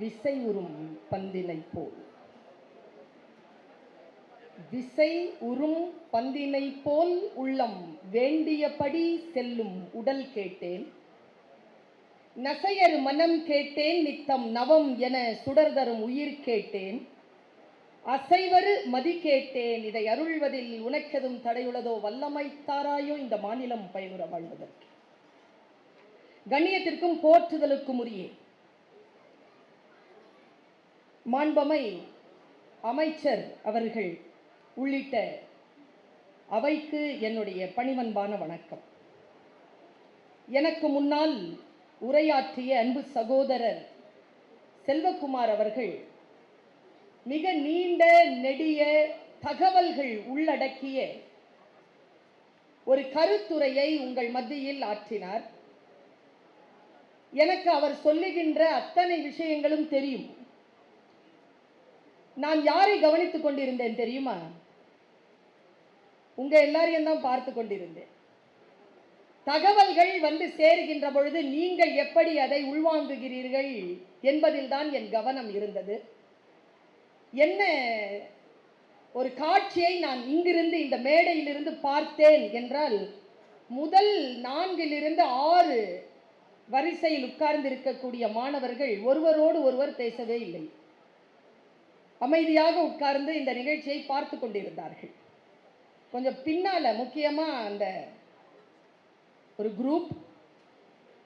விசை உறும் பந்தினை போல். விசை உறும் பந்தினை போல் உள்ளம் வேண்டியபடி செல்லும் உடல் கேட்டேன். நசையர் மனம் கேட்டேன் நித்தம் நவம் என சுடர் தரும் உயிர் கேட்டேன். அசைவரு மதி கேட்டேன் இதை அருள்வதில் உனக்கெதும் தடையுள்ளதோ வல்லமை தாராயோ இந்த மாநிலம் பயனுற வாழ்வதற்கு. கண்ணியத்திற்கும் போற்றுதலுக்கும் உரியே. மாண்பமை அமைச்சர் அவர்கள் உள்ளிட்ட அவைக்கு என்னுடைய பணிவன்பான வணக்கம். எனக்கு முன்னால் உரையாற்றிய அன்பு சகோதரர் செல்வகுமார் அவர்கள் மிக நீண்ட நெடிய தகவல்கள் உள்ளடக்கிய ஒரு கருத்துரையை உங்கள் மத்தியில் ஆற்றினார். எனக்கு அவர் சொல்லுகின்ற அத்தனை விஷயங்களும் தெரியும். நான் யாரை கவனித்துக் கொண்டிருந்தேன் தெரியுமா? உங்க எல்லாரையும் தான் பார்த்து கொண்டிருந்தேன். தகவல்கள் வந்து சேருகின்ற பொழுது நீங்கள் எப்படி அதை உள்வாங்குகிறீர்கள் என்பதில் தான் என் கவனம் இருந்தது. என்ன ஒரு காட்சியை நான் இங்கிருந்து இந்த மேடையிலிருந்து பார்த்தேன் என்றால் முதல் நான்கிலிருந்து ஆறு வரிசையில் உட்கார்ந்து இருக்கக்கூடிய மாணவர்கள் ஒருவரோடு ஒருவர் பேசவே இல்லை. அமைதியாக உட்கார்ந்து இந்த நிகழ்ச்சியை பார்த்து கொண்டிருந்தார்கள். கொஞ்சம் பின்னால் முக்கியமாக அந்த ஒரு குரூப்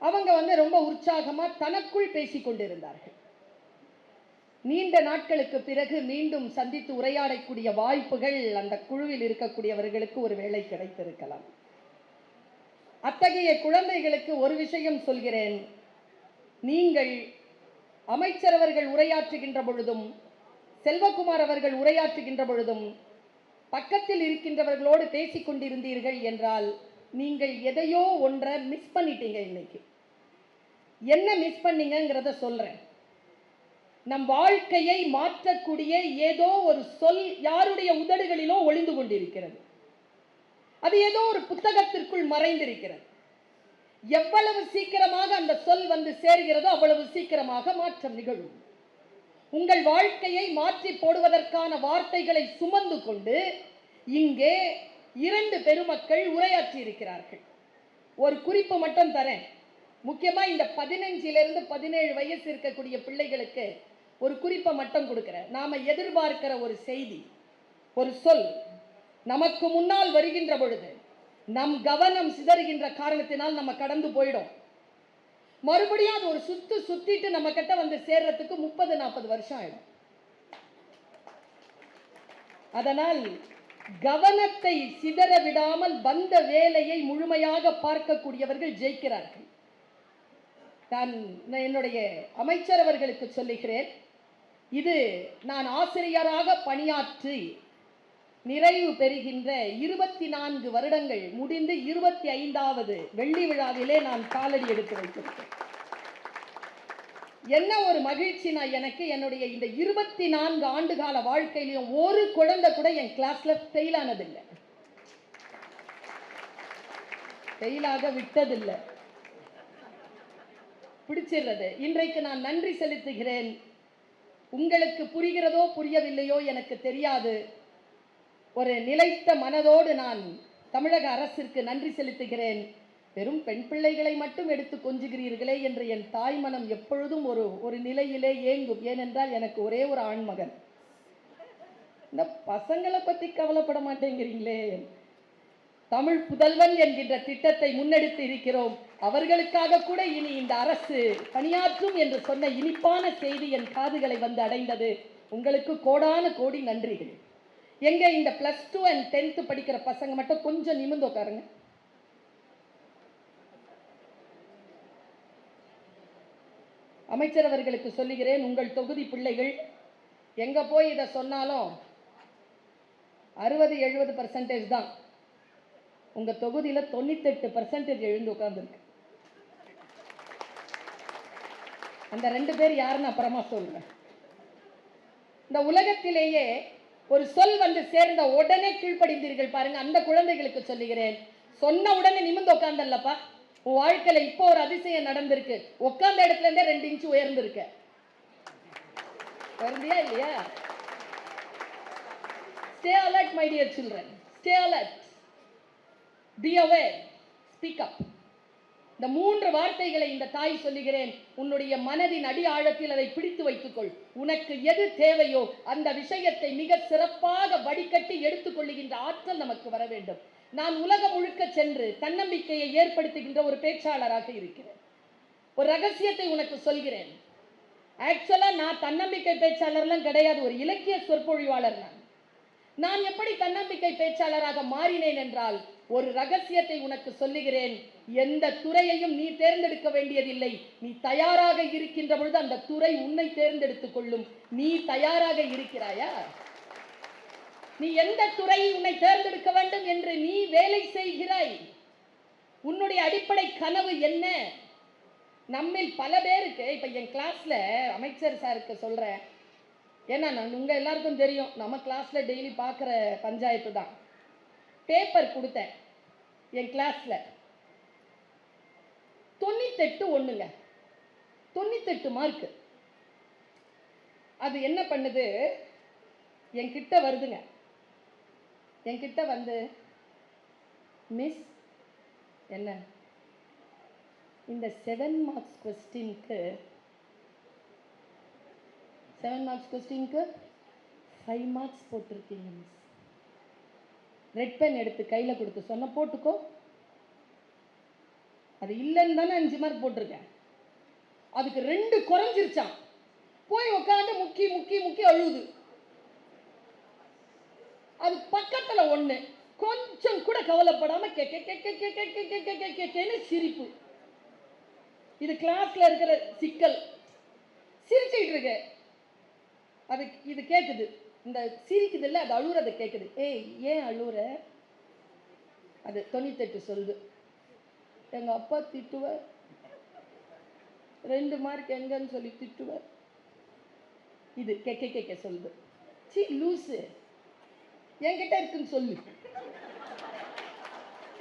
அவங்க வந்து ரொம்ப உற்சாகமாக தனக்குள் பேசி கொண்டிருந்தார்கள். நீண்ட நாட்களுக்கு பிறகு மீண்டும் சந்தித்து உரையாடக்கூடிய வாய்ப்புகள் அந்த குழுவில் இருக்கக்கூடியவர்களுக்கு ஒரு வேலை கிடைத்திருக்கலாம். அத்தகைய குழந்தைகளுக்கு ஒரு விஷயம் சொல்கிறேன். நீங்கள் அமைச்சரவர்கள் உரையாற்றுகின்ற பொழுதும் செல்வகுமார் அவர்கள் உரையாற்றுகின்ற பொழுதும் பக்கத்தில் இருக்கின்றவர்களோடு பேசி கொண்டிருந்தீர்கள் என்றால் நீங்கள் எதையோ ஒன்றை மிஸ் பண்ணிட்டீங்க இன்னைக்கு. என்ன மிஸ் பண்ணீங்கிறத சொல்றேன். நம் வாழ்க்கையை மாற்றக்கூடிய ஏதோ ஒரு சொல் யாருடைய உதடுகளிலோ ஒளிந்து கொண்டிருக்கிறது. அது ஏதோ ஒரு புத்தகத்திற்குள் மறைந்திருக்கிறது. எவ்வளவு சீக்கிரமாக அந்த சொல் வந்து சேர்கிறதோ அவ்வளவு சீக்கிரமாக மாற்றம் நிகழும். உங்கள் வாழ்க்கையை மாற்றி போடுவதற்கான வார்த்தைகளை சுமந்து கொண்டு இங்கே இரண்டு பெருமக்கள் உரையாற்றி இருக்கிறார்கள். ஒரு குறிப்பு மட்டும் தரேன். முக்கியமாக இந்த பதினஞ்சிலிருந்து பதினேழு வயசு இருக்கக்கூடிய பிள்ளைகளுக்கு ஒரு குறிப்பை மட்டும் கொடுக்குறேன். நாம எதிர்பார்க்கிற ஒரு செய்தி ஒரு சொல் நமக்கு முன்னால் வருகின்ற பொழுது நம் கவனம் சிதறுகின்ற காரணத்தினால் நம்ம கடந்து போயிடும். மறுபடியும் அது ஒரு சுத்து சுத்திட்டு நம்ம கிட்ட வந்து சேர்றதுக்கு முப்பது நாற்பது வருஷம் ஆயிடும். அதனால் கவனத்தை சிதற விடாமல் வந்த வேலையை முழுமையாக பார்க்கக்கூடியவர்கள் ஜெயிக்கிறார்கள். நான் என்னுடைய அமைச்சர் அவர்களுக்கு சொல்லுகிறேன் இது நான் ஆசிரியராக பணியாற்றி நிறைவு பெறுகின்ற இருபத்தி நான்கு வருடங்கள் முடிந்து இருபத்தி ஐந்தாவது வெள்ளி விழாவிலே நான் காலடி எடுத்து வைத்திருக்கேன். என்ன ஒரு மகிழ்ச்சினா எனக்கு என்னுடைய இந்த இருபத்தி நான்கு ஆண்டு கால வாழ்க்கையிலையும் ஒரு குழந்தை கூட என் கிளாஸ்ல ஃபெயில் ஆனதில்லை. ஃபெயிலாக விட்டதில்லை. பிடிச்சிடுறது. இன்றைக்கு நான் நன்றி செலுத்துகிறேன். உங்களுக்கு புரிகிறதோ புரியவில்லையோ எனக்கு தெரியாது. ஒரு நிலைத்த மனதோடு நான் தமிழக அரசிற்கு நன்றி செலுத்துகிறேன். வெறும் பெண் பிள்ளைகளை மட்டும் எடுத்து கொஞ்சுகிறீர்களே என்று என் தாய் மனம் எப்பொழுதும் ஒரு ஒரு நிலையிலே ஏங்கும். ஏனென்றால் எனக்கு ஒரே ஒரு ஆண்மகன். இந்த பசங்களை பற்றி கவலைப்பட மாட்டேங்கிறீங்களே. தமிழ் புதல்வன் என்கின்ற திட்டத்தை முன்னெடுத்து இருக்கிறோம். அவர்களுக்காக கூட இனி இந்த அரசு பணியாற்றும் என்று சொன்ன இனிப்பான செய்தி என் காதுகளை வந்து அடைந்தது. உங்களுக்கு கோடான கோடி நன்றிகள். எங்க இந்த பிளஸ் டூ அண்ட் டென்த்து படிக்கிற பசங்க மட்டும் கொஞ்சம் நிமிர்ந்து உட்காருங்க. அமைச்சர் அவர்களுக்கு சொல்லுகிறேன் உங்கள் தொகுதி பிள்ளைகள் எங்க போய் இதை சொன்னாலும் அறுபது எழுபது பர்சன்டேஜ் தான். உங்க தொகுதியில் தொண்ணூத்தெட்டு பர்சன்டேஜ் எழுந்து உட்கார்ந்துருக்கு. அந்த ரெண்டு பேர் யாருன்னு அப்புறமா சொல்லுங்க. இந்த உலகத்திலேயே ஒரு சொல் வந்து சேர்ந்த உடனே கீழ்ப்படிந்தீர்கள் பாருங்க அந்த குழந்தைகளுக்கு சொல்லுகிறேன். சொன்ன உடனே நிமிர்ந்து உட்கார்ந்தல்லப்பா உன் வாழ்க்கையில இப்போ ஒரு அதிசயம் நடந்திருக்கு. உட்காந்த இடத்துல இருந்தே ரெண்டு இன்ச்சு உயர்ந்திருக்க. உயர்ந்தியா இல்லையா? Stay alert my dear children stay alert be aware speak up இந்த மூன்று வார்த்தைகளை இந்த தாய் சொல்லுகிறேன். உன்னுடைய மனதின் அடி ஆழத்தில் அதை பிடித்து வைத்துக்கொள். உனக்கு எது தேவையோ அந்த விஷயத்தை மிக சிறப்பாக வடிகட்டி எடுத்துக்கொள்ளுகின்ற ஆற்றல் நமக்கு வர வேண்டும். நான் உலகம் முழுக்க சென்று தன்னம்பிக்கையை ஏற்படுத்துகின்ற ஒரு பேச்சாளராக இருக்கிறேன். ஒரு ரகசியத்தை உனக்கு சொல்கிறேன். ஆக்சுவலாக நான் தன்னம்பிக்கை பேச்சாளர்லாம் கிடையாது. ஒரு இலக்கிய சொற்பொழிவாளர் நான். நான் எப்படி தன்னம்பிக்கை பேச்சாளராக மாறினேன் என்றால் ஒரு ரகசியத்தை உனக்கு சொல்லுகிறேன். எந்த துறையையும் நீ தேர்ந்தெடுக்க வேண்டியதில்லை. நீ தயாராக இருக்கின்ற பொழுது அந்த துறை உன்னை தேர்ந்தெடுத்துக் கொள்ளும். நீ தயாராக இருக்கிறாயா? நீ எந்த துறை உன்னை தேர்ந்தெடுக்க வேண்டும் என்று நீ வேலை செய்கிறாய்? உன்னுடைய அடிப்படை கனவு என்ன? நம்மில் பல பேருக்கு இப்ப என் கிளாஸ்ல அமைச்சர் சாருக்கு சொல்றேன். ஏன்னா நான் உங்கள் எல்லாருக்கும் தெரியும் நம்ம கிளாஸில் டெய்லி பார்க்குற பஞ்சாயத்து தான். பேப்பர் கொடுத்தேன் என் கிளாஸில் தொண்ணூத்தெட்டு ஒன்றுங்க தொண்ணூத்தெட்டு மார்க்கு அது என்ன பண்ணுது? என்கிட்ட வருதுங்க. என்கிட்ட வந்து மிஸ் என்ன? இந்த செவன் மார்க்ஸ் கொஸ்டின்க்கு செவன் மார்க்ஸ் கொஸ்டின்க்கு ஃபைவ் மார்க்ஸ் போட்டிருக்கீங்க மிஸ் ரெட் பென் எடுத்து கையில் கொடுத்து சொன்ன போட்டுக்கோ. அது இல்லைன்னு தானே அஞ்சு மார்க் போட்டிருக்கேன் அதுக்கு ரெண்டு குறைஞ்சிருச்சான் போய் உட்காந்து முக்கி முக்கி முக்கி அழுகுது அது பக்கத்துல ஒன்று கொஞ்சம் கூட கவலைப்படாம K K K K K K K K K K கேன்னு சிரிப்பு இது கிளாஸ்ல இருக்கிற சிக்கல் சிரிச்சுக்கிட்டு இருக்கு அது இது கேக்குது இந்த சிரிக்குது இல்ல அது அழுகுறதை கேட்குது ஏய் ஏன் அழுகுற அது தொண்ணூத்தெட்டு சொல்லுது எங்க அப்பா திட்டுவார். ரெண்டு மார்க் எங்கன்னு சொல்லி திட்டுவார். இது கே கே சொல்லுது. சி லூசு. என்கிட்ட இருக்குன்னு சொல்லு.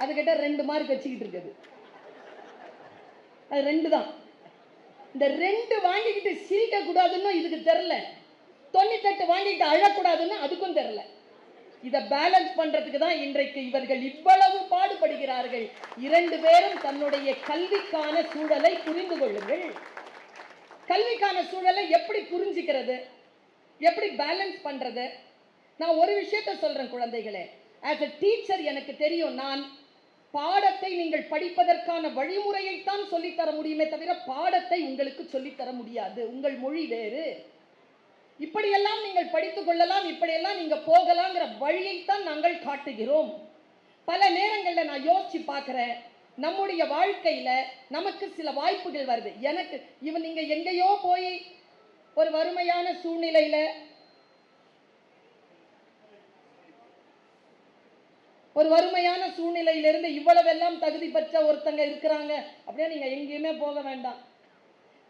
அதுக்கிட்ட ரெண்டு மார்க் வச்சுக்கிட்டு இருக்குது. அது ரெண்டு தான். இந்த ரெண்டு வாங்கிக்கிட்டு சிரிக்க கூடாதுன்னு இதுக்கு தெரில தொண்ணூத்தெட்டு வாங்கிட்டு அழக்கூடாதுன்னு அதுக்கும் தெரில இதை பேலன்ஸ் பண்றதுக்கு தான் இன்றைக்கு இவர்கள் இவ்வளவு பாடுபடுகிறார்கள். இரண்டு பேரும் தன்னுடைய கல்விக்கான சூழலை புரிந்து கொள்ளுங்கள். கல்விக்கான சூழலை எப்படி புரிஞ்சுக்கிறது? எப்படி பேலன்ஸ் பண்றது? நான் ஒரு விஷயத்த சொல்றேன் குழந்தைகளே. ஆஸ் அ டீச்சர் எனக்கு தெரியும் நான் பாடத்தை நீங்கள் படிப்பதற்கான வழிமுறையைத்தான் சொல்லித்தர முடியுமே தவிர பாடத்தை உங்களுக்கு சொல்லித்தர முடியாது. உங்கள் மொழி வேறு. இப்படியெல்லாம் நீங்கள் படித்துக் கொள்ளலாம் இப்படியெல்லாம் நீங்க போகலாங்கிற வழியைத்தான் நாங்கள் காட்டுகிறோம். பல நேரங்களில் நான் யோசிச்சு பார்க்குறேன் நம்முடைய வாழ்க்கையில் நமக்கு சில வாய்ப்புகள் வருது. எனக்கு இவன் நீங்கள் எங்கேயோ போய் ஒரு வறுமையான சூழ்நிலையில் ஒரு வறுமையான சூழ்நிலையிலிருந்து இவ்வளவெல்லாம் தகுதி பெற்ற ஒருத்தங்க இருக்கிறாங்க அப்படியே நீங்கள் எங்கேயுமே போக வேண்டாம்.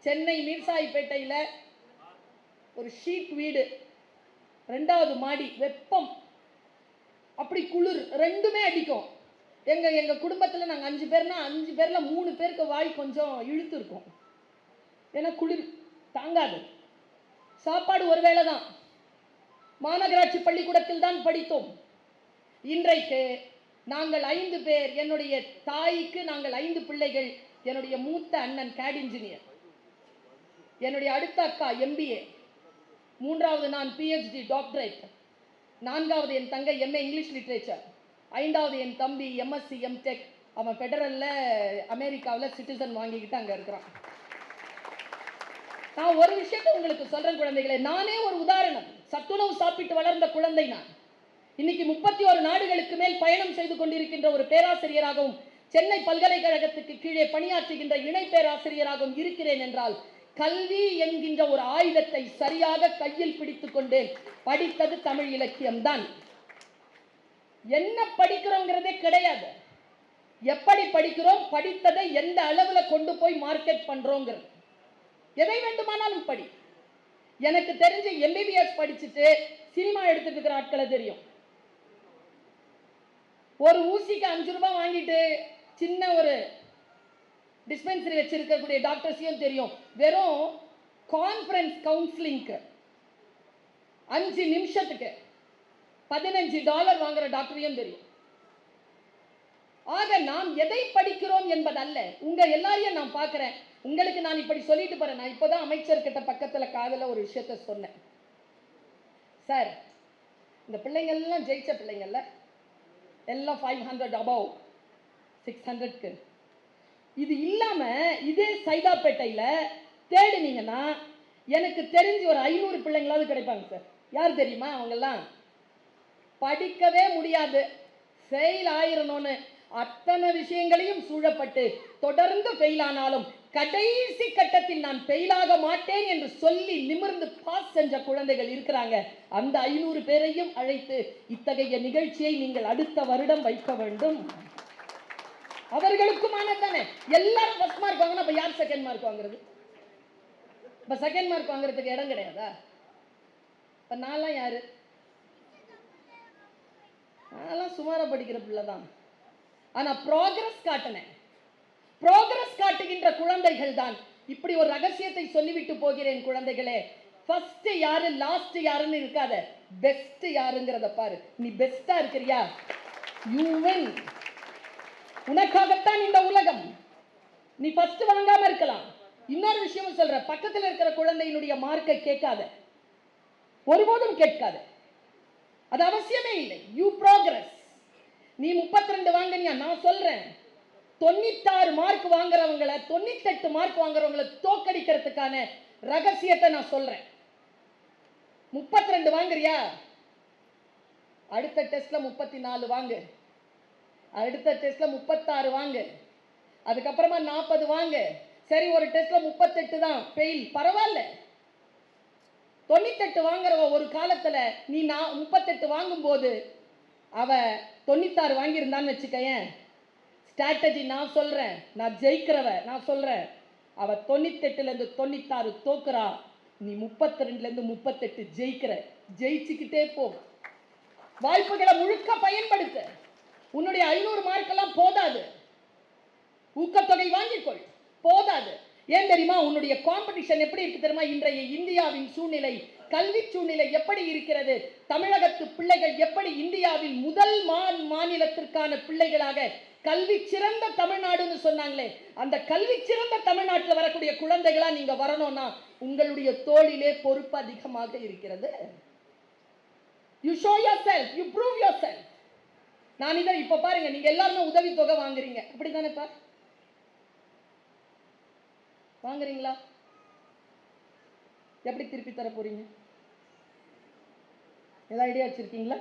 சென்னை மீர்சாயிப்பேட்டையில ஒரு ஷீட் வீடு. ரெண்டாவது மாடி வெப்பம். அப்படி குளிர் ரெண்டுமே அடிக்கும். எங்க எங்க குடும்பத்துல நாங்க அஞ்சு பேர்னா அஞ்சு பேர்ல மூணு பேருக்கு வாய் கொஞ்சம் இழுத்து இருக்கும். ஏன்னா குளிர் தாங்காது. சாப்பாடு ஒருவேளை தான். மாநகராட்சி பள்ளிக்கூடத்தில் தான் படித்தோம். இன்றைக்கு நாங்கள் ஐந்து பேர் என்னுடைய தாய்க்கு நாங்கள் ஐந்து பிள்ளைகள் என்னுடைய மூத்த அண்ணன் கேட் இன்ஜினியர் என்னுடைய அடுத்த அக்கா எம்பிஏ மூன்றாவது நான் பிஹெச்டி டாக்டரேட் நான்காவது என் தங்கை எம்ஏ இங்கிலீஷ் லிட்ரேச்சர் ஐந்தாவது என் தம்பி எம்எஸ்சி எம்டெக் அவன் ஃபெடரலில் அமெரிக்காவில் சிட்டிசன் வாங்கிக்கிட்டு அங்கே இருக்கிறான். நான் ஒரு விஷயத்தை உங்களுக்கு சொல்கிறேன் குழந்தைகளே. நானே ஒரு உதாரணம். சத்துணவு சாப்பிட்டு வளர்ந்த குழந்தை நான். இன்னைக்கு முப்பத்தி ஒரு நாடுகளுக்கு மேல் பயணம் செய்து கொண்டிருக்கின்ற ஒரு பேராசிரியராகவும் சென்னை பல்கலைக்கழகத்துக்கு கீழே பணியாற்றுகின்ற இணை பேராசிரியராகவும் இருக்கிறேன் என்றால் கல்வி என்கின்ற ஒரு ஆயுதத்தை சரியாக கையில் பிடித்துக் கொண்டேன். படித்தது தமிழ் இலக்கியம்தான். என்ன படிக்கிறோங்கிறதே கிடையாது. எப்படி படிக்கிறோம்? படித்ததை எந்த அளவுல கொண்டு போய் மார்க்கெட் பண்றோங்கிறது. எதை வேண்டுமானாலும் படி. எனக்கு தெரிஞ்ச எம்பிபிஎஸ் படிச்சுட்டு சினிமா எடுத்துட்டு இருக்கிற ஆட்களை தெரியும். ஒரு ஊசிக்கு அஞ்சு ரூபாய் வாங்கிட்டு சின்ன ஒரு டிஸ்பென்சரி வச்சிருக்கக்கூடிய டாக்டர்ஸையும் தெரியும். வெறும் கான்ஃபரன்ஸ் கவுன்சிலிங்க்கு அஞ்சு நிமிஷத்துக்கு பதினஞ்சு டாலர் வாங்குற டாக்டரையும் தெரியும். ஆக நாம் எதை படிக்கிறோம் என்பதல்ல. உங்க எல்லாரையும் நான் பார்க்குறேன். உங்களுக்கு நான் இப்படி சொல்லிட்டு போறேன். நான் இப்போதான் அமைச்சர்கிட்ட பக்கத்தில் காதல ஒரு விஷயத்த சொன்னேன். சார் இந்த பிள்ளைங்கள்லாம் ஜெயிச்ச பிள்ளைங்கள்ல எல்லாம் ஃபைவ் ஹண்ட்ரட் அபவ் சிக்ஸ் ஹண்ட்ரட்க்கு இது இல்லாமல் இதே சைதாப்பேட்டையில் தேடினீங்கன்னா எனக்கு தெரிஞ்சு ஒரு ஐநூறு பிள்ளைங்களாவது கிடைப்பாங்க சார். யார் தெரியுமா அவங்கெல்லாம்? படிக்கவே முடியாது. ஃபெயில் ஆயிரணும்னு அத்தனை விஷயங்களையும் சூழப்பட்டு தொடர்ந்து ஃபெயில் ஆனாலும் கடைசி கட்டத்தில் நான் ஃபெயிலாக மாட்டேன் என்று சொல்லி நிமிர்ந்து பாஸ் செஞ்ச குழந்தைகள் இருக்கிறாங்க. அந்த ஐநூறு பேரையும் அழைத்து இத்தகைய நிகழ்ச்சியை நீங்கள் அடுத்த வருடம் வைக்க வேண்டும். அவர்களுக்குமான தானே எல்லாரும் ஃபர்ஸ்ட் மார்க் வாங்கினா அப்போ யார் செகண்ட் மார்க் வாங்குறது? இப்போ செகண்ட் மார்க் வாங்குறதுக்கு இடம் கிடையாதா? இப்போ நான்லாம் யாரு? நான்லாம் சுமாராக படிக்கிற பிள்ளை தான் ஆனால் ப்ராக்ரஸ் காட்டினேன். ப்ராக்ரஸ் காட்டுகின்ற குழந்தைகள் தான் இப்படி ஒரு ரகசியத்தை சொல்லிவிட்டு போகிறேன் குழந்தைகளே. ஃபர்ஸ்ட் யாரு லாஸ்ட் யாருன்னு இருக்காத. பெஸ்ட் யாருங்கிறத பாரு. நீ பெஸ்டா இருக்கிறியா? யூ வின் உனக்காகத்தான் இந்த உலகம். நீ ஃபர்ஸ்ட் வாங்காம இருக்கலாம். இன்னொரு விஷயம் சொல்ற பக்கத்துல இருக்கிற குழந்தையினுடைய மார்க்கை கேட்காத. ஒருபோதும் கேட்காத. அது அவசியமே இல்லை. யூ ப்ரோக்ரஸ் நீ 32 ரெண்டு வாங்கினியா? நான் சொல்றேன். தொண்ணூத்தாறு மார்க் வாங்குறவங்களை தொண்ணூத்தெட்டு மார்க் வாங்குறவங்களை தோக்கடிக்கிறதுக்கான ரகசியத்தை நான் சொல்றேன். 32 ரெண்டு வாங்குறியா? அடுத்த டெஸ்ட்ல முப்பத்தி நாலு வாங்கு. அடுத்த டெஸ்ட்ல முப்பத்தாறு வாங்கு. அதுக்கப்புறமா நாற்பது வாங்கு. சரி ஒரு டெஸ்ட்ல முப்பத்தெட்டு தான். ஃபெயில் பரவாயில்ல. தொண்ணூத்தெட்டு வாங்குறவ ஒரு காலத்துல நீ நான் முப்பத்தெட்டு வாங்கும்போது அவ தொண்ணூத்தாறு வாங்கியிருந்தான்னு வச்சுக்கயேன். ஸ்ட்ராட்டஜி நான் சொல்றேன். நான் ஜெயிக்கிறவ நான் சொல்றேன். அவ தொண்ணூத்தெட்டுல இருந்து தொண்ணூத்தாறு தோக்குறா. நீ முப்பத்தி ரெண்டுல இருந்து முப்பத்தெட்டு ஜெயிக்கிற. ஜெயிச்சுக்கிட்டே போ. வாய்ப்புகளை முழுக்க பயன்படுத்து. உன்னுடைய ஐநூறு மார்க்கெல்லாம் போதாது. ஊக்கத்தொகை வாங்கிக்கொள். போதாது. ஏன் தெரியுமா? உன்னுடைய காம்படிஷன் எப்படி இருக்கு தெரியுமா? இன்றைய இந்தியாவின் சூழ்நிலை கல்வி சூழ்நிலை எப்படி இருக்கிறது? தமிழகத்து பிள்ளைகள் எப்படி இந்தியாவில் முதல் மா மாநிலத்திற்கான பிள்ளைகளாக கல்வி சிறந்த தமிழ்நாடுன்னு சொன்னாங்களே அந்த கல்வி சிறந்த தமிழ்நாட்டில் வரக்கூடிய குழந்தைகளா நீங்க வரணும்னா உங்களுடைய தோளிலே பொறுப்பு அதிகமாக இருக்கிறது. You show yourself you prove yourself நான் இதை இப்ப பாருங்க நீங்க எல்லாருமே உதவித்தொகை வாங்குறீங்க. அப்படிதானேப்பா வாங்குறீங்களா? எப்படி திருப்பி தர போறீங்க? ஏதாவது ஐடியா வச்சிருக்கீங்களா?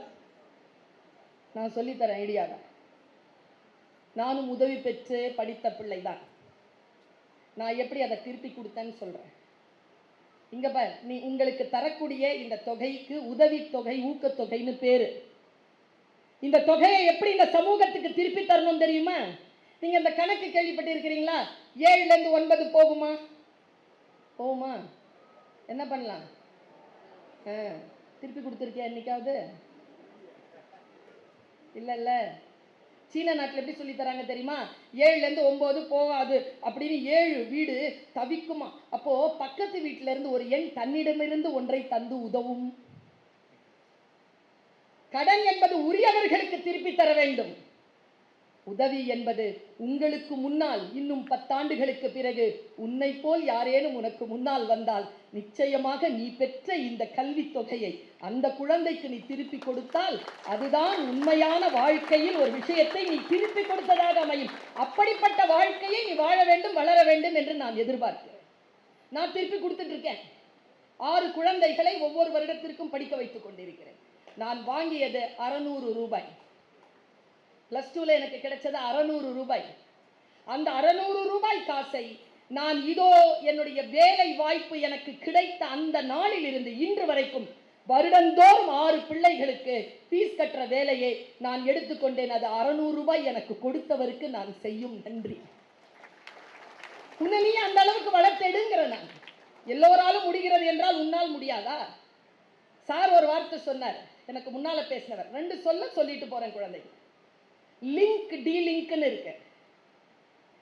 நான் சொல்லித்தரேன் ஐடியாவை நானும் உதவி பெற்று படித்த பிள்ளை தான் நான் எப்படி அதை திருப்பி கொடுத்தேன்னு சொல்கிறேன் இங்கே பார் நீ உங்களுக்கு தரக்கூடிய இந்த தொகைக்கு உதவித்தொகை ஊக்கத்தொகைன்னு பேர். இந்த தொகையை எப்படி இந்த சமூகத்துக்கு திருப்பி தரணும் தெரியுமா? நீங்க இந்த கணக்கு கேள்விப்பட்டிருக்கிறீங்களா? ஏழுல இருந்து ஒன்பது போகுமா? போகுமா? என்ன பண்ணலாம்? ஆ, திருப்பி கொடுத்துருக்கியா என்னைக்காவது? இல்லை இல்லை. சீன நாட்டில் எப்படி சொல்லி தராங்க தெரியுமா? ஏழுலேருந்து ஒம்பது போகாது அப்படின்னு ஏழு வீடு தவிக்குமா? அப்போது பக்கத்து வீட்டிலேருந்து ஒரு எண் தன்னிடமிருந்து ஒன்றை தந்து உதவும். கடன் என்பது உரியவர்களுக்கு திருப்பி தர வேண்டும். உதவி என்பது உங்களுக்கு முன்னால் இன்னும் பத்தாண்டுகளுக்கு பிறகு உன்னை போல் யாரேனும் உனக்கு முன்னால் வந்தால் நிச்சயமாக நீ பெற்ற இந்த கல்வித் தொகையை அந்த குழந்தைக்கு நீ திருப்பி கொடுத்தால் அதுதான் உண்மையான வாழ்க்கையில் ஒரு விஷயத்தை நீ திருப்பி கொடுத்ததாக அமையும். அப்படிப்பட்ட வாழ்க்கையை நீ வாழ வேண்டும் வளர வேண்டும் என்று நான் எதிர்பார்க்கிறேன். நான் திருப்பி கொடுத்துட்டு இருக்கேன் ஆறு குழந்தைகளை ஒவ்வொரு வருடத்திற்கும் படிக்க வைத்துக் கொண்டிருக்கிறேன். நான் வாங்கியது அறநூறு ரூபாய். ப்ளஸ் டூவில் எனக்கு கிடைச்சது அறநூறு ரூபாய். அந்த அறநூறு ரூபாய் காசை நான் இதோ என்னுடைய வேலை வாய்ப்பு எனக்கு கிடைத்த அந்த நாளில் இருந்து இன்று வரைக்கும் வருடந்தோறும் ஆறு பிள்ளைகளுக்கு ஃபீஸ் கட்டுற வேலையை நான் எடுத்துக்கொண்டேன். அது அறநூறு ரூபாய் எனக்கு கொடுத்தவருக்கு நான் செய்யும் நன்றி. உன்னை நீ அந்த அளவுக்கு வளர்த்தெடுங்கிற நான். எல்லோராலும் முடிகிறது என்றால் உன்னால் முடியாதா? சார் ஒரு வார்த்தை சொன்னார். எனக்கு முன்னால பேசினவர். ரெண்டு சொல்ல சொல்லிட்டு போறேன் குழந்தைக்கு லிங்க் டீலிங்க்னு இருக்கு.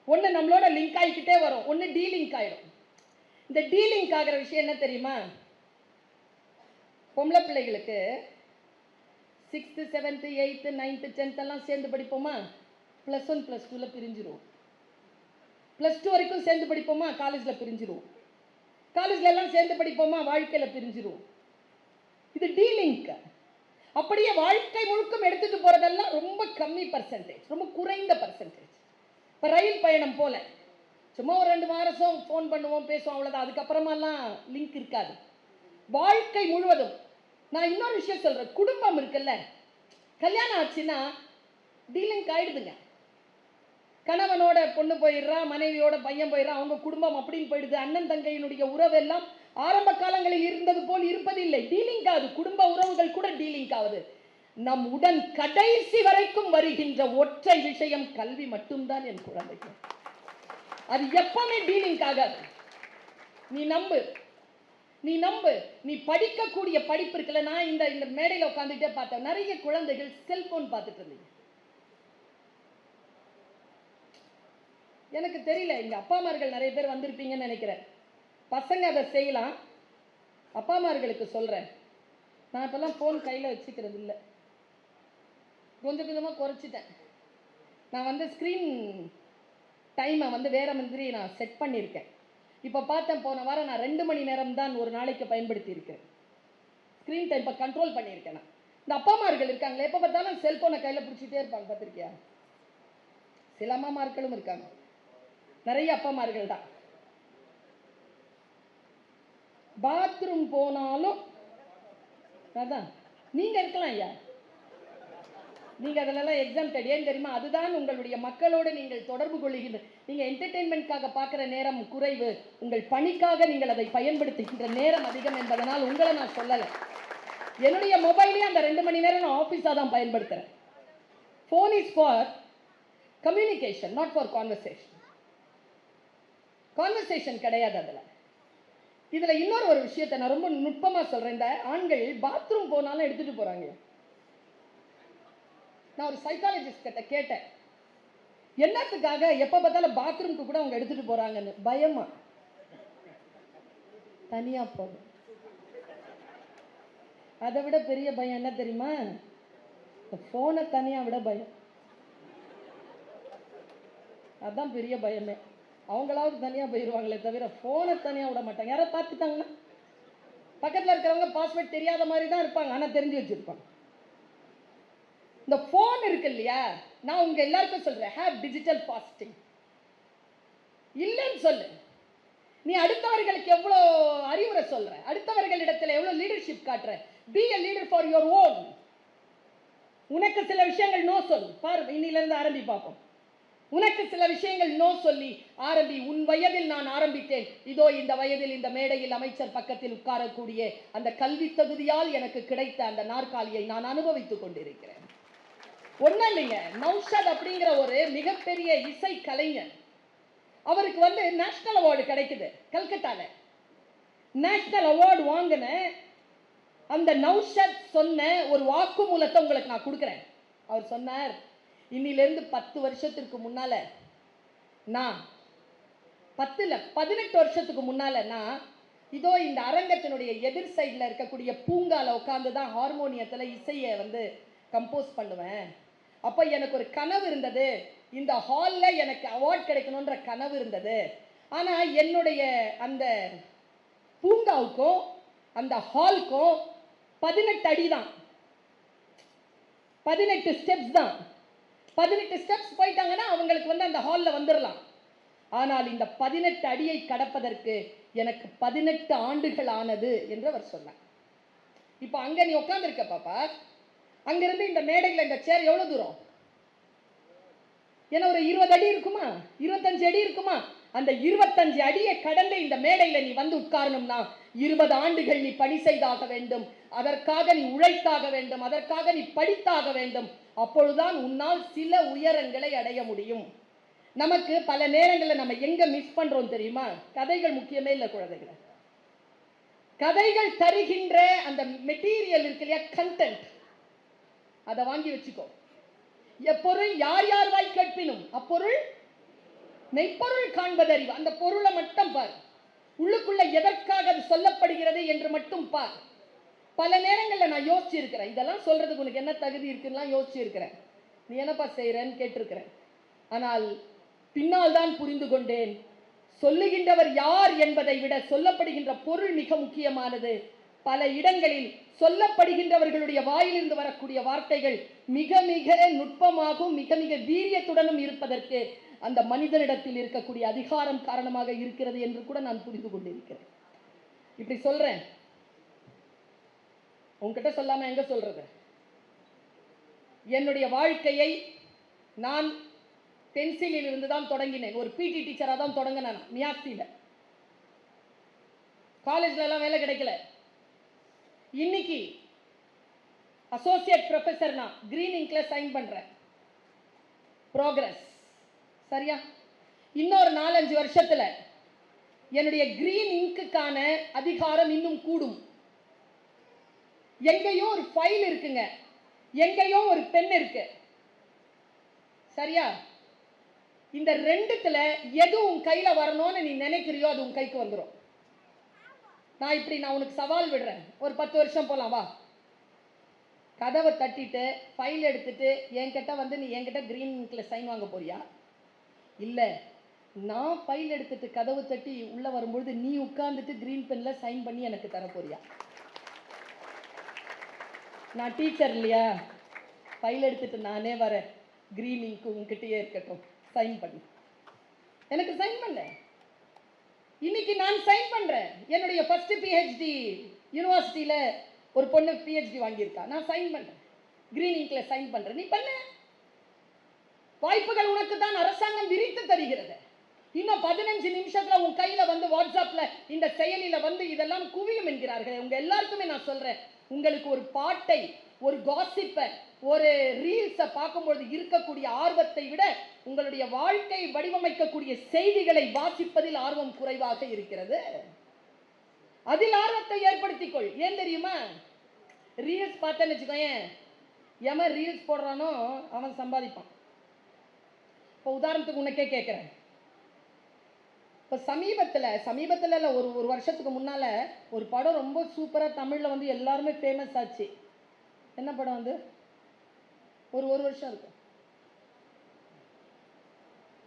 ஒன்று நம்மளோட லிங்க் ஆகிக்கிட்டே வரும். ஒன்று டீலிங்க் ஆகிடும் இந்த டீலிங்க் ஆகிற விஷயம் என்ன தெரியுமா? பொம்பளை பிள்ளைகளுக்கு சிக்ஸ்த்து செவன்த்து எயித்து நைன்த்து டென்த்தெல்லாம் சேர்ந்து படிப்போமா? ப்ளஸ் ஒன் ப்ளஸ் டூவில் பிரிஞ்சிருவோம் ப்ளஸ் டூ வரைக்கும் சேர்ந்து படிப்போமா? காலேஜில் பிரிஞ்சிருவோம் காலேஜில் எல்லாம் சேர்ந்து படிப்போமா? வாழ்க்கையில் பிரிஞ்சிருவோம் இது டீலிங்க் அப்படியே வாழ்க்கை முழுக்கும் எடுத்துகிட்டு போகிறதெல்லாம் ரொம்ப கம்மி பர்சன்டேஜ் ரொம்ப குறைந்த பர்சன்டேஜ் இப்போ ரயில் பயணம் போல. சும்மா ஒரு ரெண்டு மாதம் ஃபோன் பண்ணுவோம் பேசுவோம் அவ்வளோதான் அதுக்கப்புறமாலாம் லிங்க் இருக்காது. வாழ்க்கை முழுவதும். நான் இன்னொரு விஷயம் சொல்கிறேன் குடும்பம் இருக்குல்ல. கல்யாணம் ஆச்சுன்னா டீலிங்க் ஆயிடுதுங்க. கணவனோட பொண்ணு போயிடுறா மனைவியோட பையன் போயிடுறான் அவங்க குடும்பம் அப்படின்னு போயிடுது. அண்ணன் தங்கையினுடைய உறவெல்லாம் ஆரம்ப காலங்களில் இருந்தது போல் இருப்பதில்லை. டீலிங் ஆகுது குடும்ப உறவுகள் கூட டீலிங் ஆகுது நம் உடன் கடைசி வரைக்கும் வருகின்ற ஒற்றை விஷயம் கல்வி மட்டும்தான் என் குழந்தைக்கு. அது எப்பவுமே டீலிங் ஆகாது நீ நம்பு. நீ நம்பு. நீ படிக்கக்கூடிய படிப்பு இருக்குல்ல நான் இந்த இந்த மேடையில் உட்காந்துட்டே பார்த்தேன். நிறைய குழந்தைகள் செல்போன் பார்த்துட்டு இருந்தீங்க. எனக்கு தெரியல எங்கள் அப்பா அம்மார்கள் நிறைய பேர் வந்திருப்பீங்கன்னு நினைக்கிறேன். பசங்க அதை செய்யலாம். அப்பா அம்மார்களுக்கு சொல்கிறேன் நான் இப்போல்லாம் ஃபோன் கையில் வச்சுக்கிறது இல்லை. கொஞ்சம் கொஞ்சமாக குறைச்சிட்டேன். நான் வந்து ஸ்க்ரீன் டைமை வந்து வேறு மாதிரி நான் செட் பண்ணியிருக்கேன். இப்போ பார்த்தேன் போன வாரம் நான் ரெண்டு மணி நேரம் தான் ஒரு நாளைக்கு பயன்படுத்தியிருக்கேன். ஸ்க்ரீன் டைம் இப்போ கண்ட்ரோல் பண்ணியிருக்கேன் நான். இந்த அப்பா அம்மார்கள் இருக்காங்களே எப்போ பார்த்தாலும் செல்ஃபோனை கையில் பிடிச்சிட்டே இருப்பாங்க பார்த்துருக்கியா? சில அம்மாமார்களும் இருக்காங்க. நிறைய அப்பாமார்கள் தான். பாத்ரூம் போனாலும் அதான். நீங்க இருக்கலாம் ஐயா. நீங்க அதிலெல்லாம் எக்ஸாம் ஏன் தெரியுமா? அதுதான் உங்களுடைய மக்களோடு நீங்கள் தொடர்பு கொள்ளுகின்ற நீங்க என்டர்டெயின்மெண்ட்காக பார்க்குற நேரம் குறைவு. உங்கள் பணிக்காக நீங்கள் அதை பயன்படுத்துகின்ற நேரம் அதிகம் என்பதனால் உங்களை நான் சொல்லலை. என்னுடைய மொபைலே அந்த ரெண்டு மணி நேரம் நான் ஆஃபீஸாக தான் பயன்படுத்துகிறேன் phone is for communication not for conversation conversation கிடையாது அதில். இதில் இன்னொரு ஒரு விஷயத்தை நான் ரொம்ப நுட்பமாக சொல்கிறேன் இந்த ஆண்கள் பாத்ரூம் போனாலும் எடுத்துகிட்டு போகிறாங்க நான் ஒரு சைக்காலஜிஸ்ட் கிட்ட கேட்டேன். என்னத்துக்காக எப்போ பார்த்தாலும் பாத்ரூம்க்கு கூட அவங்க எடுத்துகிட்டு போகிறாங்கன்னு பயமா? தனியாக போகும் அதை விட பெரிய பயம் என்ன தெரியுமா? ஃபோனை தனியாக விட பயம். அதுதான் பெரிய பயமே. அவங்களாவது தனியாக போயிடுவாங்களே தவிர ஃபோனை தனியாக விட மாட்டாங்க. யாராவது பார்த்துட்டாங்கன்னா? பக்கத்தில் இருக்கிறவங்க பாஸ்வேர்ட் தெரியாத மாதிரி தான் இருப்பாங்க. ஆனால் தெரிஞ்சு வச்சுருப்பாங்க. இந்த ஃபோன் இருக்கு இல்லையா? நான் உங்கள் எல்லாருக்கும் சொல்கிறேன் ஹேவ் டிஜிட்டல் ஃபாஸ்டிங் இல்லைன்னு சொல்லு. நீ அடுத்தவர்களுக்கு எவ்வளோ அறிவுரை சொல்கிற அடுத்தவர்களிடத்தில் எவ்வளோ லீடர்ஷிப் காட்டுற? Be a leader for your own உனக்கு சில விஷயங்கள் நோ சொல் பாரு இன்னிலேருந்து ஆரம்பி பார்ப்போம் உனக்கு சில விஷயங்கள் நோ சொல்லி ஆரம்பி உன் வயதில் நான் ஆரம்பித்தேன். இதோ இந்த வயதில் இந்த மேடையில் அமைச்சர் பக்கத்தில் உட்காரக்கூடிய அந்த கல்வி தகுதியால் எனக்கு கிடைத்த அந்த நாற்காலியை நான் அனுபவித்துக் கொண்டிருக்கிறேன். ஒன்றும் இல்லைங்க. நௌஷத் அப்படிங்கிற ஒரு மிகப்பெரிய இசை கலைஞன் அவருக்கு வந்து நேஷனல் அவார்டு கிடைக்குது கல்கத்தால. நேஷனல் அவார்டு வாங்கின அந்த நௌஷத் சொன்ன ஒரு வாக்குமூலத்தை உங்களுக்கு நான் கொடுக்குறேன். அவர் சொன்னார் இன்னிலிருந்து பத்து வருஷத்திற்கு முன்னால் நான் பத்தில் பதினெட்டு வருஷத்துக்கு முன்னால் நான் இதோ இந்த அரங்கத்தினுடைய எதிர் சைடில் இருக்கக்கூடிய பூங்கால உட்காந்து தான் ஹார்மோனியத்தில் இசையை வந்து கம்போஸ் பண்ணுவேன். அப்போ எனக்கு ஒரு கனவு இருந்தது. இந்த ஹாலில் எனக்கு அவார்ட் கிடைக்கணுன்ற கனவு இருந்தது. ஆனால் என்னுடைய அந்த பூங்காவுக்கும் அந்த ஹால்க்கும் பதினெட்டு அடி தான். பதினெட்டு ஸ்டெப்ஸ் தான். பதினெட்டு ஸ்டெப்ஸ் போயிட்டாங்கன்னா அவங்களுக்கு வந்து அந்த ஹாலில் வந்துடலாம் ஆனால் இந்த பதினெட்டு அடியை கடப்பதற்கு எனக்கு பதினெட்டு ஆண்டுகள் ஆனது என்று அவர் சொன்னார். இப்போ அங்கே நீ உட்காந்துருக்க பாப்பா. அங்கிருந்து இந்த மேடையில் இந்த சேர் எவ்வளோ தூரம்? ஏன்னா ஒரு இருபது அடி இருக்குமா? இருபத்தஞ்சு அடி இருக்குமா? அந்த இருபத்தஞ்சு அடியை கடந்து இந்த மேடையில் நீ வந்து உட்காரணும்னா இருபது ஆண்டுகள் நீ பணி செய்தாக வேண்டும். அதற்காக நீ உழைத்தாக வேண்டும். அதற்காக நீ படித்தாக வேண்டும். அப்பொழுதுதான் உன்னால் சில உயரங்களை அடைய முடியும். நமக்கு பல நேரங்களில் நம்ம எங்க மிஸ் பண்றோம் தெரியுமா? கதைகள் முக்கியமே இல்லை குழந்தைகளை. கதைகள் தருகின்ற அந்த மெட்டீரியல் இருக்கு இல்லையா? கண்டென்ட் அதை வாங்கி வச்சுக்கோ. எப்பொருள் யார் யார் வாய் கேட்பினும் அப்பொருள் மெய்ப்பொருள் காண்பதறிவு. அந்த பொருளை மட்டும் பார். உள்ளுக்குள்ள எதற்காக அது சொல்லப்படுகிறது என்று மட்டும் பார். பல நேரங்களில் நான் யோசிச்சிருக்கிறேன். இதெல்லாம் சொல்கிறதுக்கு உனக்கு என்ன தகுதி இருக்குன்னுலாம் யோசிச்சிருக்கிறேன். நீ என்னப்பா செய்கிறேன்னு கேட்டிருக்கிறேன். ஆனால் பின்னால் தான் புரிந்து கொண்டேன். சொல்லுகின்றவர் யார் என்பதை விட சொல்லப்படுகின்ற பொருள் மிக முக்கியமானது. பல இடங்களில் சொல்லப்படுகின்றவர்களுடைய வாயிலிருந்து வரக்கூடிய வார்த்தைகள் மிக மிக நுட்பமாகவும் மிக மிக வீரியத்துடனும் இருப்பதற்கு அந்த மனிதனிடத்தில் இருக்கக்கூடிய அதிகாரம் காரணமாக இருக்கிறது என்று கூட நான் புரிந்து கொண்டிருக்கிறேன். இப்படி சொல்றேன். உங்ககிட்ட சொல்லாம எங்க சொல்றது? என்னுடைய வாழ்க்கையை நான் பென்சிலில் இருந்து தான் தொடங்கினேன். ஒரு பிடி டீச்சராக தான் தொடங்கினேன் நான் காலேஜ்லலாம் வேலை கிடைக்கல. இன்னைக்கு அசோசியேட் ப்ரொஃபஸர் நான் கிரீன் இங்கில் சைன் பண்ணுறேன் ப்ரோக்ரஸ் சரியா? இன்னொரு நாலஞ்சு வருஷத்தில் என்னுடைய கிரீன் இங்குக்கான அதிகாரம் இன்னும் கூடும். எங்கேயோ ஒரு ஃபைல் இருக்குங்க. எங்கேயோ ஒரு பென் இருக்கு. சரியா? இந்த ரெண்டுத்துல எது உன் கையில வரணும்னு நீ நினைக்கிறியோ அது உன் கைக்கு வந்துடும் நான் இப்படி நான் உனக்கு சவால் விடுறேன். ஒரு பத்து வருஷம் போலாம் வா. கதவை தட்டிட்டு ஃபைல் எடுத்துட்டு என்கிட்ட வந்து நீ என்கிட்ட கிரீன் சைன் வாங்க போறியா? இல்லை. நான் ஃபைல் எடுத்துட்டு கதவு தட்டி உள்ளே வரும்பொழுது நீ உட்காந்துட்டு கிரீன் பென்னில் சைன் பண்ணி எனக்கு தர போறியா நான் டீச்சர் இல்லையா? ஃபைல் எடுத்துட்டு நானே வரேன். கிரீன் இங்க் உங்ககிட்டயே இருக்கட்டும். சைன் பண்ணு. எனக்கு சைன் பண்ண. இன்னைக்கு நான் சைன் பண்ணுறேன் என்னுடைய ஃபர்ஸ்ட் பிஹெச்டி யூனிவர்சிட்டியில் ஒரு பொண்ணு பிஹெச்டி வாங்கியிருக்கா. நான் சைன் பண்ணுறேன் க்ரீனிங்கில் சைன் பண்ணுறேன் நீ பண்ணு. வாய்ப்புகள் உனக்கு தான் அரசாங்கம் விரித்து தருகிறது. இன்னும் பதினஞ்சு நிமிஷத்துல உன் கையில வந்து வாட்ஸ்அப்ல இந்த செயலில வந்து இதெல்லாம் குவியும் என்கிறார்கள். உங்க எல்லாருக்குமே நான் சொல்றேன். உங்களுக்கு ஒரு பாட்டை ஒரு காசிப்பை ஒரு ரீல்ஸை பார்க்கும்பொழுது இருக்கக்கூடிய ஆர்வத்தை விட உங்களுடைய வாழ்க்கை வடிவமைக்கக்கூடிய செய்திகளை வாசிப்பதில் ஆர்வம் குறைவாக இருக்கிறது. அதில் ஆர்வத்தை ஏற்படுத்திக்கொள். ஏன் தெரியுமா? ரீல்ஸ் பார்த்தேன்னு வச்சுக்கோயேன். எவன் ரீல்ஸ் போடுறானோ அவன் சம்பாதிப்பான். இப்போ உதாரணத்துக்கு உனக்கே கேட்குறேன். இப்போ சமீபத்தில் சமீபத்தில் இல்லை ஒரு ஒரு வருஷத்துக்கு முன்னால் ஒரு படம் ரொம்ப சூப்பராக தமிழில் வந்து எல்லாருமே ஃபேமஸ் ஆச்சு. என்ன படம் வந்து ஒரு ஒரு வருஷம் இருக்கும்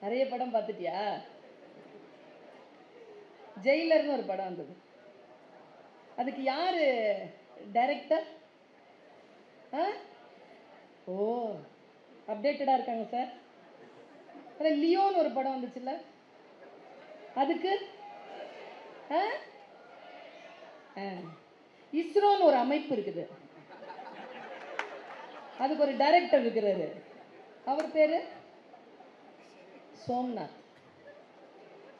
நிறைய படம் பார்த்துட்டியா? ஜெயிலர்னு ஒரு படம் வந்தது. அதுக்கு யார் டைரக்டர் ஆ? ஓ அப்டேட்டடாக இருக்காங்க சார் அப்புறம் லியோன்னு ஒரு படம் வந்துச்சுல்ல? அதுக்கு? ஆ? ஆ. இஸ்ரோன்னு ஒரு அமைப்பு இருக்குது. அதுக்கு ஒரு டைரக்டர் இருக்கிறாரு. அவர் பேரு? சோம்நாத்.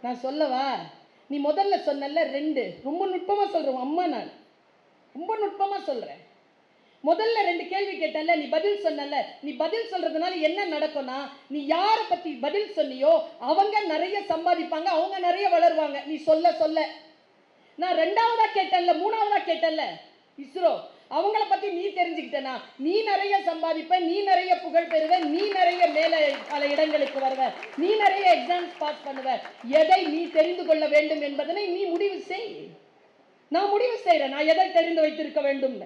நான் சொல்லவா? நீ முதல்ல சொன்னல ரெண்டு. ரொம்ப நுட்பமா சொல்றேன் அம்மா நான். ரொம்ப நுட்பமா சொல்றேன். முதல்ல ரெண்டு கேள்வி கேட்டல நீ பதில் சொன்னல நீ பதில் சொல்றதுனால என்ன நடக்கும்னா நீ யாரை பத்தி பதில் சொன்னியோ அவங்க நிறைய சம்பாதிப்பாங்க அவங்க நிறைய வளருவாங்க. நீ சொல்ல சொல்ல. நான் ரெண்டாவதா கேட்டல மூணாவதா கேட்டல இஸ்ரோ அவங்கள பத்தி நீ தெரிஞ்சுக்கிட்டனா நீ நிறைய சம்பாதிப்ப நீ நிறைய புகழ் பெறுவ நீ நிறைய மேல பல இடங்களுக்கு வருவ நீ நிறைய எக்ஸாம்ஸ் பாஸ் பண்ணுவ. எதை நீ தெரிந்து கொள்ள வேண்டும் என்பதனை நீ முடிவு செய். நான் முடிவு செய்கிறேன் நான் எதை தெரிந்து வைத்திருக்க வேண்டும்